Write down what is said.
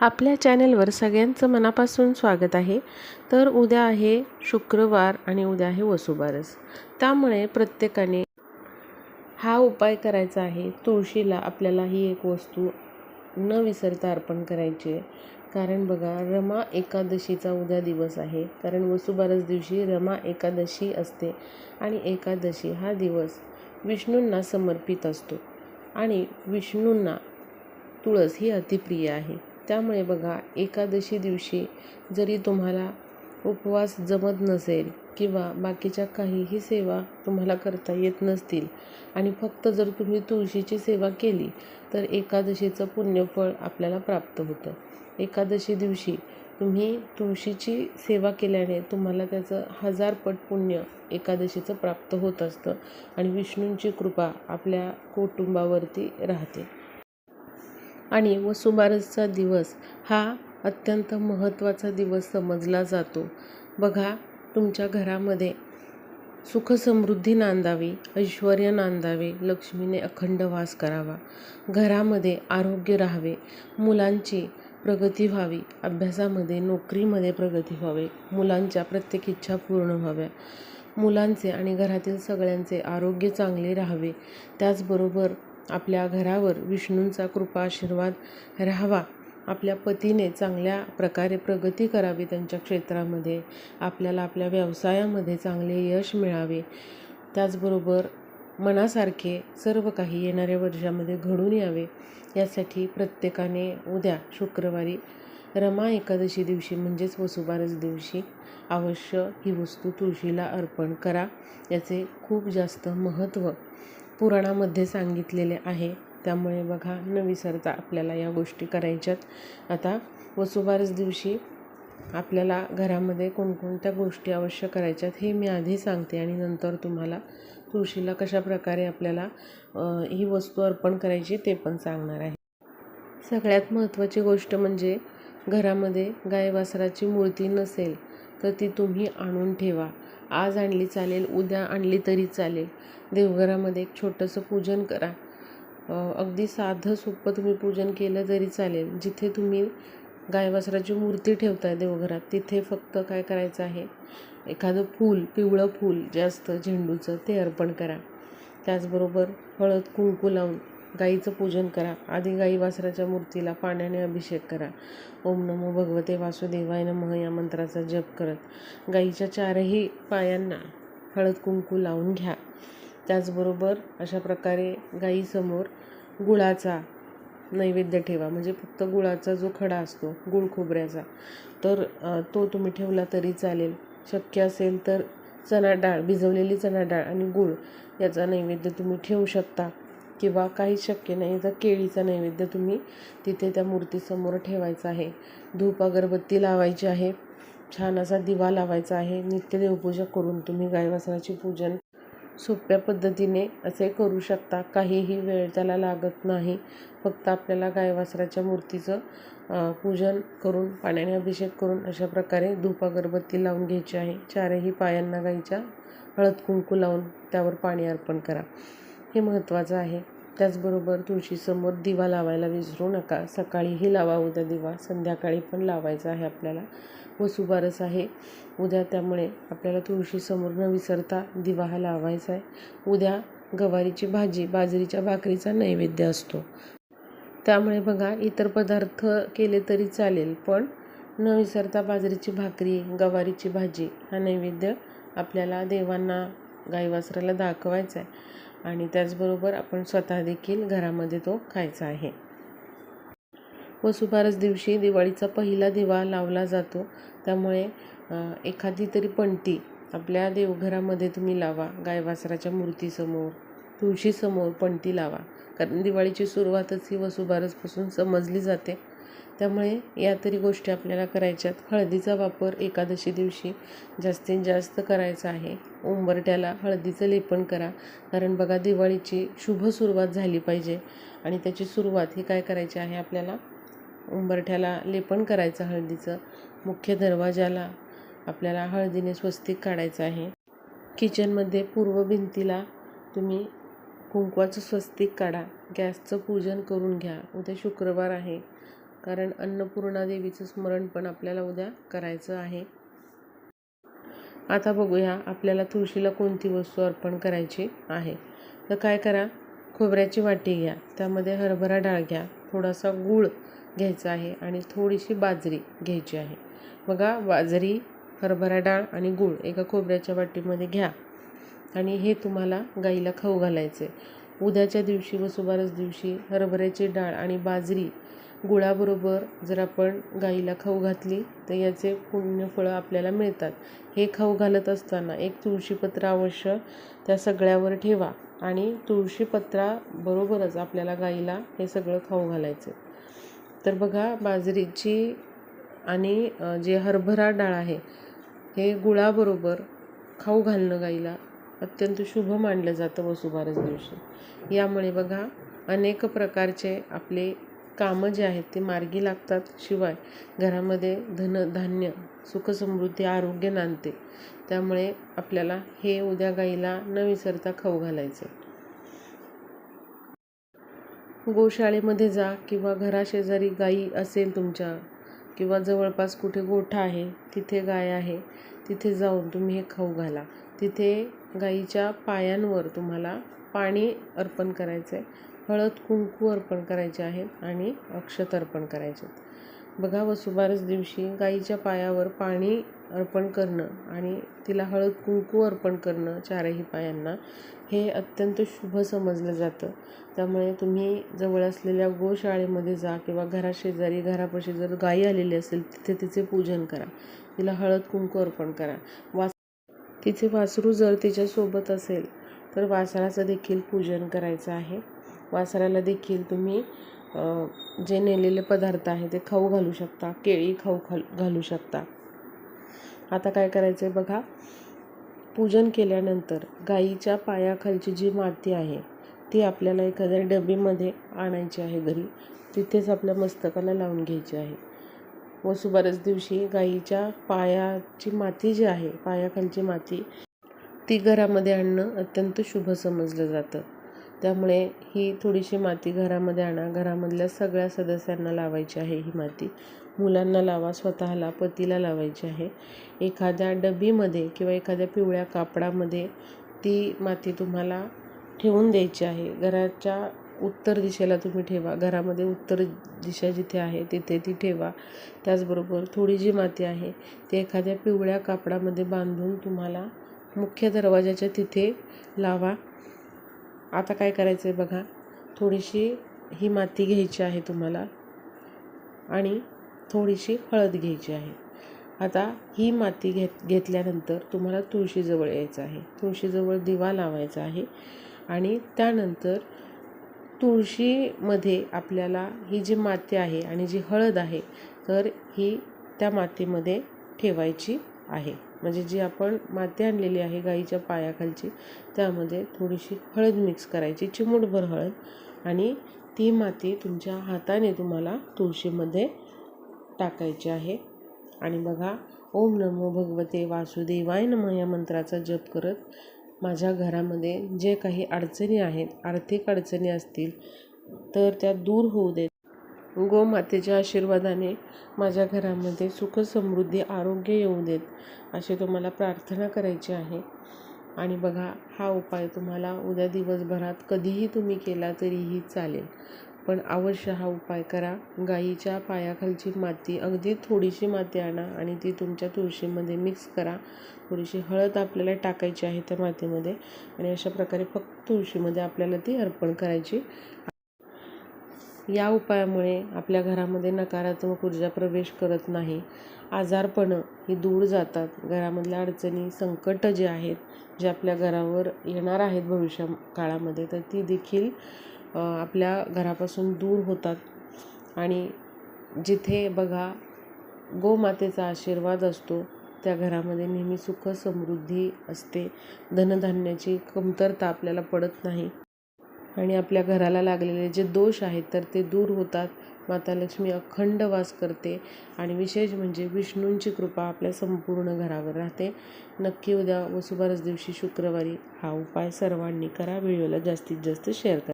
आपल्या चॅनलवर सगळ्यांचं मनापासून स्वागत आहे. तर उद्या आहे शुक्रवार आणि उद्या आहे वसुबारस. त्यामुळे प्रत्येकाने हा उपाय करायचा आहे. तुळशीला आपल्याला ही एक वस्तू न विसरता अर्पण करायची आहे. कारण बघा रमा एकादशीचा उद्या दिवस आहे. कारण वसुबारस दिवशी रमा एकादशी असते आणि एकादशी हा दिवस विष्णूंना समर्पित असतो. आणि विष्णूंना तुळस ही अतिप्रिय आहे. त्यामुळे बघा एकादशी दिवशी जरी तुम्हाला उपवास जमत नसेल किंवा बाकीच्या काहीही सेवा तुम्हाला करता येत नसतील आणि फक्त जर तुम्ही तुळशीची सेवा केली तर एकादशीचं पुण्यफळ आपल्याला प्राप्त होतं. एकादशी दिवशी तुम्ही तुळशीची सेवा केल्याने तुम्हाला त्याचं हजारपट पुण्य एकादशीचं प्राप्त होत असतं आणि विष्णूंची कृपा आपल्या कुटुंबावरती राहते. आणि वसुबारसचा दिवस हा अत्यंत महत्त्वाचा दिवस समजला जातो. बघा तुमच्या घरामध्ये सुखसमृद्धी नांदावी ऐश्वर नांदावे लक्ष्मीने अखंड वास करावा. घरामध्ये आरोग्य राहावे मुलांची प्रगती व्हावी अभ्यासामध्ये नोकरीमध्ये प्रगती व्हावी मुलांच्या प्रत्येक इच्छा पूर्ण व्हाव्या. मुलांचे आणि घरातील सगळ्यांचे आरोग्य चांगले राहावे. त्याचबरोबर आपल्या घरावर विष्णूंचा कृपा आशीर्वाद राहावा. आपल्या पतीने चांगल्या प्रकारे प्रगती करावी त्यांच्या क्षेत्रामध्ये. आपल्याला आपल्या व्यवसायामध्ये चांगले यश मिळावे. त्याचबरोबर मनासारखे सर्व काही येणाऱ्या वर्षामध्ये घडून यावे. यासाठी प्रत्येकाने उद्या शुक्रवारी रमा एकादशी दिवशी म्हणजेच वसुबारस दिवशी अवश्य ही वस्तू तुळशीला अर्पण करा. याचे खूप जास्त महत्त्व पुराणामध्ये सांगितलेले आहे. त्यामुळे बघा न विसरता आपल्याला या गोष्टी करायच्यात. आता वसुबारस दिवशी आपल्याला घरामध्ये कोणकोणत्या गोष्टी अवश्य करायच्यात हे मी आधी सांगते आणि नंतर तुम्हाला तुळशीला कशा प्रकारे आपल्याला ही वस्तू अर्पण करायची ते पण सांगणार आहे. सगळ्यात महत्त्वाची गोष्ट म्हणजे घरामध्ये गाय वासराची मूर्ती नसेल तर ती तुम्ही आणून ठेवा. आज आणली चालेल उद्या आणली तरी चालेल. देवघरामध्ये एक छोटंसं पूजन करा. अगदी साधं सोपं तुम्ही पूजन केलं तरी चालेल. जिथे तुम्ही गायवासराची मूर्ती ठेवताय देवघरात तिथे फक्त काय करायचं आहे? एखादं फूल पिवळं फूल जे असतं झेंडूचं ते अर्पण करा. त्याचबरोबर हळद कुंकू लावून गाईचं पूजन करा. आधी गाई वासराच्या मूर्तीला पाण्याने अभिषेक करा. ओम नमो भगवते वासुदेवाय नमः या मंत्राचा जप करत. गाईच्या चारही पायांना हळद कुंकू लावून घ्या. त्याचबरोबर अशा प्रकारे गाईसमोर गुळाचा नैवेद्य ठेवा. म्हणजे फक्त गुळाचा जो खडा असतो गुळ खोबऱ्याचा तर तो तुम्ही ठेवला तरी चालेल. शक्य असेल तर चणा डाळ भिजवलेली चणा डाळ आणि गूळ याचा नैवेद्य तुम्ही ठेवू शकता. किंवा काही शक्य नाही. तर केळीचा नैवेद्य तुम्ही तिथे त्या मूर्तीसमोर ठेवायचा आहे. धूप अगरबत्ती लावायची आहे. छान असा दिवा लावायचा आहे. नित्य देवपूजा करून तुम्ही गायवासनाची पूजन सोप्या पद्धतीने असे करू शकता. काहीही वेळ त्याला लागत नाही. फक्त आपल्याला गायवासराच्या मूर्तीचं पूजन करून पाण्याने अभिषेक करून अशा प्रकारे धूप अगरबत्ती लावून घ्यायची आहे. चारही पायांना गाईच्या हळद कुंकू लावून त्यावर पाणी अर्पण करा. हे महत्त्वाचं आहे. त्याचबरोबर तुळशीसमोर दिवा लावायला विसरू नका. सकाळीही लावा उद्या दिवा. संध्याकाळी पण लावायचा आहे आपल्याला. वसुबारस आहे. उद्या त्यामुळे आपल्याला तुळशीसमोर न विसरता दिवा हा लावायचा आहे. उद्या गवारीची भाजी बाजरीच्या भाकरीचा नैवेद्य असतो. त्यामुळे बघा इतर पदार्थ केले तरी चालेल पण न विसरता बाजरीची भाकरी गवारीची भाजी हा नैवेद्य आपल्याला देवांना गाईवासराला दाखवायचा आहे. आणि त्याचबरोबर आपण स्वतः देखील घरामध्ये तो खायचा आहे. वसुबारस दिवशी दिवाळीचा पहिला दिवा लावला जातो. त्यामुळे एखादी तरी पणती आपल्या देवघरामध्ये तुम्ही लावा. गायवासराच्या मूर्तीसमोर तुळशीसमोर पणती लावा. कारण दिवाळीची सुरुवातच ही वसुबारसपासून समजली जाते. त्यामुळे या तरी गोष्टी आपल्याला करायच्यात. हळदीचा वापर एकादशी दिवशी जास्तीत जास्त करायचा आहे. उंबरट्याला हळदीचं लेपन करा. कारण बघा दिवाळीची शुभ सुरुवात झाली पाहिजे. आणि त्याची सुरुवात ही काय करायची आहे आपल्याला? उंबरठ्याला लेपन करायचं हळदीचं. मुख्य दरवाजाला आपल्याला हळदीने स्वस्तिक काढायचं आहे. किचनमध्ये पूर्व भिंतीला तुम्ही कुंकवाचं स्वस्तिक काढा. गॅसचं पूजन करून घ्या. उद्या शुक्रवार आहे. कारण अन्नपूर्णा देवीचं स्मरण पण आपल्याला उद्या करायचं आहे. आता बघूया आपल्याला तुळशीला कोणती वस्तू अर्पण करायची आहे. तर काय करा खोबऱ्याची वाटी घ्या त्यामध्ये हरभरा डाळ घ्या थोडासा गूळ घ्यायचा आहे आणि थोडीशी बाजरी घ्यायची आहे. बघा बाजरी हरभरा डाळ आणि गूळ एका खोबऱ्याच्या वाटीमध्ये घ्या. आणि हे तुम्हाला गाईला खाऊ घालायचे उद्याच्या दिवशी व वसुबारस दिवशी हरभऱ्याची डाळ आणि बाजरी गुळाबरोबर जर आपण गाईला खाऊ घातली तर याचे पुण्यफळं आपल्याला मिळतात. हे खाऊ घालत असताना एक तुळशीपत्र अवश्य त्या सगळ्यावर ठेवा आणि तुळशीपत्राबरोबरच आपल्याला गाईला हे सगळं खाऊ घालायचं. तर बघा बाजरीची आणि जे हरभरा डाळ आहे हे गुळाबरोबर खाऊ घालणं गाईला अत्यंत शुभ मानलं जातं वसुबारस दिवशी. यामुळे बघा अनेक प्रकारचे आपले कामं जे आहेत ते मार्गी लागतात. शिवाय घरामध्ये धन धान्य सुखसमृद्धी आरोग्य नांदते. त्यामुळे आपल्याला हे उद्या गाईला न विसरता खाऊ घालायचं गोशाळेमध्ये जा किंवा घराशेजारी गाई असेल तुमच्या किंवा जवळपास कुठे गोठा आहे तिथे गाय आहे तिथे जाऊन तुम्ही हे खाऊ घाला. तिथे गाईच्या पायांवर तुम्हाला पाणी अर्पण करायचं आहे हळद कुंकू अर्पण करायचे आहेत आणि अक्षत अर्पण करायचे आहेत. बघा वसुबारस दिवशी गाईच्या पायावर पाणी अर्पण करणं आणि तिला हळद कुंकू अर्पण करणं चारही पायांना हे अत्यंत शुभ समजलं जातं. त्यामुळे तुम्ही जवळ असलेल्या गोशाळेमध्ये जा किंवा घराशेजारी घरापाशी जर गाई आलेली असेल तिथे तिचे पूजन करा. तिला हळद कुंकू अर्पण करा. वास तिचे वासरू जर तिच्यासोबत असेल तर वासराचं देखील पूजन करायचं आहे. वासराला देखील तुम्ही जे नेलेले पदार्थ आहे ते खाऊ घालू शकता केळी खाऊ खाल घालू शकता. आता काय करायचं आहे बघा पूजन केल्यानंतर गाईच्या पायाखालची जी माती आहे ती आपल्याला एखाद्या डबीमध्ये आणायची आहे घरी. तिथेच आपल्या मस्तकाला लावून घ्यायची आहे. वसुबारस दिवशी गाईच्या पायाची माती जी आहे पायाखालची माती ती घरामध्ये आणणं अत्यंत शुभ समजलं जातं. त्यामुळे ही थोडीशी माती घरामध्ये आणा. घरामधल्या सगळ्या सदस्यांना लावायची आहे ही माती. मुलांना लावा स्वतःला पतीला लावायची आहे. एखाद्या डबीमध्ये किंवा एखाद्या पिवळ्या कापडामध्ये ती माती तुम्हाला ठेवून द्यायची आहे. घराच्या उत्तर दिशेला तुम्ही ठेवा. घरामध्ये उत्तर दिशा जिथे आहे तिथे ती ठेवा. त्याचबरोबर थोडी जी माती आहे ती एखाद्या पिवळ्या कापडामध्ये बांधून तुम्हाला मुख्य दरवाजाच्या तिथे लावा. आता काय करायचं आहे बघा. थोडीशी ही माती घ्यायची आहे तुम्हाला आणि थोडीशी हळद घ्यायची आहे. आता ही माती घेत घेतल्यानंतर तुम्हाला तुळशीजवळ यायचं आहे. तुळशीजवळ दिवा लावायचा आहे आणि त्यानंतर तुळशीमध्ये आपल्याला ही जी माती आहे आणि जी हळद आहे तर ही त्या मातीमध्ये ठेवायची आहे. म्हणजे जी आपण माती आणलेली आहे गाईच्या पायाखालची त्यामध्ये थोडीशी हळद मिक्स करायची चिमूटभर हळद. आणि ती माती तुमच्या हाताने तुम्हाला तुळशीमध्ये टाकायची आहे. आणि बघा ओम नमो भगवते वासुदेवाय नम या मंत्राचा जप करत माझ्या घरामध्ये जे काही अडचणी आहेत आर्थिक अडचणी असतील तर त्या दूर होऊ देत गोमातेच्या आशीर्वादाने माझ्या घरामध्ये सुख समृद्धी आरोग्य येऊ देत अशी तुम्हाला प्रार्थना करायची आहे. आणि बघा हा उपाय तुम्हाला उद्या दिवसभरात कधीही तुम्ही केला तरीही चालेल. पण अवश्य हा उपाय करा. गाईच्या पायाखालची माती अगदी थोडीशी माती आणा आणि ती तुमच्या तुळशीमध्ये मिक्स करा. थोडीशी हळद आपल्याला टाकायची आहे त्या मातीमध्ये आणि अशा प्रकारे फक्त तुळशीमध्ये आपल्याला ती अर्पण करायची या उपायामुळे आपल्या घरामध्ये नकारात्मक ऊर्जा प्रवेश करत नाही. आजारपणं ही दूर जातात. घरामधल्या अडचणी संकट जे आहेत जे आपल्या घरावर येणार आहेत भविष्य काळामध्ये तर ती देखील आपल्या घरापासून दूर होतात. आणि जिथे बघा गोमातेचा आशीर्वाद असतो त्या घरामध्ये नेहमी सुख समृद्धी असते. धनधान्याची कमतरता आपल्याला पडत नाही. आणि आपल्या घराला लागलेले जे दोष आहेत तर ते दूर होतात. माता लक्ष्मी अखंड वास करते आणि विशेष म्हणजे विष्णूंची कृपा आपल्या संपूर्ण घरावर राहते. नक्की उद्या वसुबारस दिवशी शुक्रवारी हा उपाय सर्वांनी करा. व्हिडिओला जास्तीत जास्त शेअर करा.